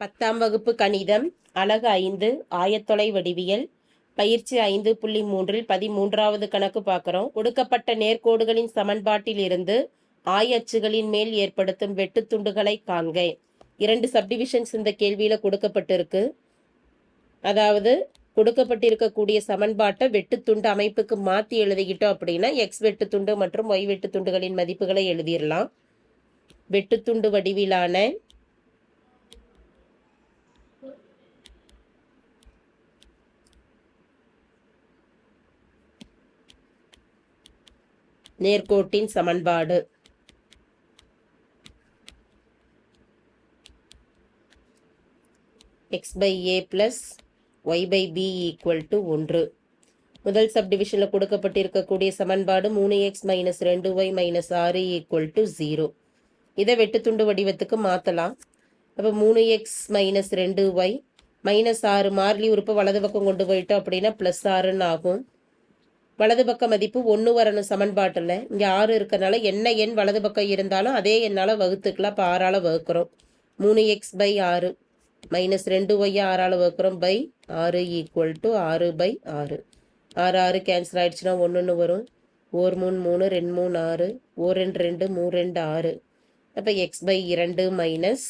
பத்தாம் வகுப்பு கணிதம் அலகு ஐந்து ஆயத்தொலை வடிவியல் பயிற்சி ஐந்து புள்ளி மூன்றில் பதிமூன்றாவது கணக்கு பார்க்குறோம். கொடுக்கப்பட்ட நேர்கோடுகளின் சமன்பாட்டில் இருந்து ஆயச்சுகளின் மேல் ஏற்படுத்தும் வெட்டுத்துண்டுகளை காண்க. இரண்டு சப்டிவிஷன்ஸ் இந்த கேள்வியில கொடுக்கப்பட்டிருக்கு. அதாவது கொடுக்கப்பட்டிருக்கக்கூடிய சமன்பாட்டை வெட்டுத்துண்டு அமைப்புக்கு மாற்றி எழுதிக்கிட்டோம் அப்படின்னா எக்ஸ் வெட்டுத்துண்டு மற்றும் ஒய் வெட்டுத்துண்டுகளின் மதிப்புகளை எழுதிடலாம் வெட்டுத்துண்டு வடிவிலான நேர்கோட்டின் சமன்பாடு. X by A plus Y by B equal to ஒன்று. முதல் சப்டிவிஷனில் கொடுக்கப்பட்டிருக்கக்கூடிய சமன்பாடு மூணு எக்ஸ் மைனஸ் ரெண்டு ஒய் மைனஸ் ஆறு ஈக்குவல் டு ஜீரோ இதை வெட்டுத்துண்டு வடிவத்துக்கு மாற்றலாம் அப்போ மூணு எக்ஸ் மைனஸ் ரெண்டு ஒய் மைனஸ் ஆறு மார்லி உறுப்பு வலது பக்கம் கொண்டு போயிட்டோம் அப்படின்னா ப்ளஸ் ஆறுன்னு ஆகும். வலது பக்க மதிப்பு ஒன்று வரணும் சமன்பாட்டில். இங்கே ஆறு இருக்கிறனால என்ன எண் வலது பக்கம் இருந்தாலும் அதே எண்ணால் வகுத்துக்கலாம். இப்போ ஆறால் வகுக்கிறோம். மூணு எக்ஸ் பை ஆறு மைனஸ் ரெண்டு ஒய்யை ஆறால் வகுக்கிறோம். பை ஆறு ஈக்குவல் டு ஆறு பை ஆறு. ஆறு ஆறு கேன்சல் ஆயிடுச்சுன்னா ஒன்று வரும். ஓர் மூணு மூணு ரெண்டு மூணு ஆறு. ஓர் ரெண்டு ரெண்டு மூணு ரெண்டு ஆறு. அப்போ எக்ஸ் பை இரண்டு மைனஸ்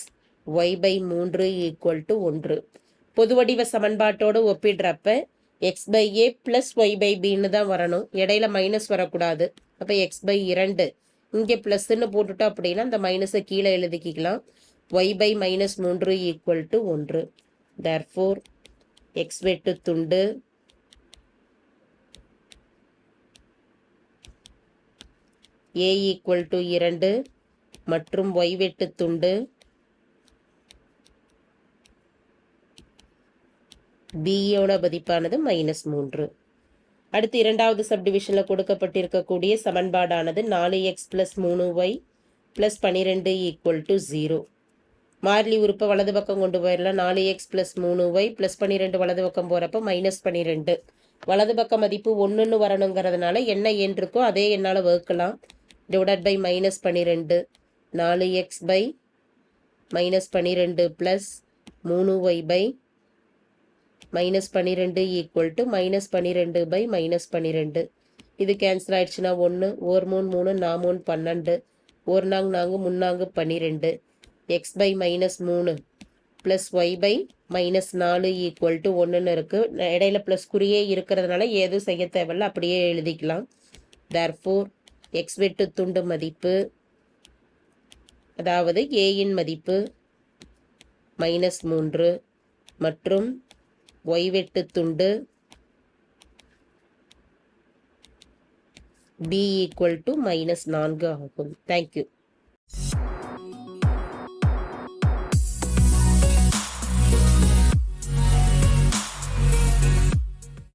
ஒய் பை மூன்று ஈக்குவல் டு ஒன்று. பொது வடிவ சமன்பாட்டோடு ஒப்பிடுறப்ப X by A plus Y by பின்னு தான் வரணும். இடையில மைனஸ் வரக்கூடாது. அப்போ எக்ஸ் பை இரண்டு. இங்கே ப்ளஸ்ன்னு போட்டுட்டோம் அப்படின்னா அந்த மைனஸை கீழே எழுதிக்கலாம் ஒய் பை மைனஸ் மூன்று ஈக்குவல் டு ஒன்று. தேர்ஃபோர் எக்ஸ் வெட்டு துண்டு. ஏ ஈக்குவல் டு இரண்டு. மற்றும் ஒய் வெட்டு துண்டு. பியோட மதிப்பானது மைனஸ் மூன்று. அடுத்து இரண்டாவது சப்டிவிஷனில் கொடுக்கப்பட்டிருக்கக்கூடிய சமன்பாடானது நாலு எக்ஸ் ப்ளஸ் மூணு ஒய் ப்ளஸ் பன்னிரெண்டு ஈக்குவல் டு ஜீரோ மாறிலி உறுப்பை வலது பக்கம் கொண்டு போயிடலாம். நாலு எக்ஸ் ப்ளஸ் மூணு ஒய் ப்ளஸ் பன்னிரெண்டு வலது பக்கம் போகிறப்ப மைனஸ் பன்னிரெண்டு. வலது பக்க மதிப்பு ஒன்றுன்னு வரணுங்கிறதுனால என்ன எண் இருக்கோ அதே என்னால் வகுக்கலாம். டிவைட் பை மைனஸ் பன்னிரெண்டு. நாலு எக்ஸ் பை மைனஸ் பன்னிரெண்டு ப்ளஸ் மூணு ஒய் பை மைனஸ் பன்னிரெண்டு ஈக்குவல் டு மைனஸ் பன்னிரெண்டு பை மைனஸ் பன்னிரெண்டு. இது கேன்சல் ஆயிடுச்சுன்னா ஒன்று ஓர் மூணு மூணு நான் மூணு பன்னெண்டு. ஒரு நாங்க நாங்கு முன்னாங்கு பன்னிரெண்டு. எக்ஸ் பை மைனஸ் மூணு ப்ளஸ் ஒய் பை மைனஸ் நாலு ஈக்குவல் டு ஒன்றுன்னு இருக்குது இடையில ப்ளஸ் குறியே இருக்கிறதுனால ஏதும் செய்ய தேவையில்ல. அப்படியே எழுதிக்கலாம். தேர்ஃபோர் எக்ஸ் வெட்டு துண்டு மதிப்பு அதாவது ஏயின் மதிப்பு மைனஸ் மூன்று. மற்றும் ஒய் வெட்டு துண்டு. பி ஈக்குவல் டு மைனஸ் நான்கு ஆகும். தேங்க்யூ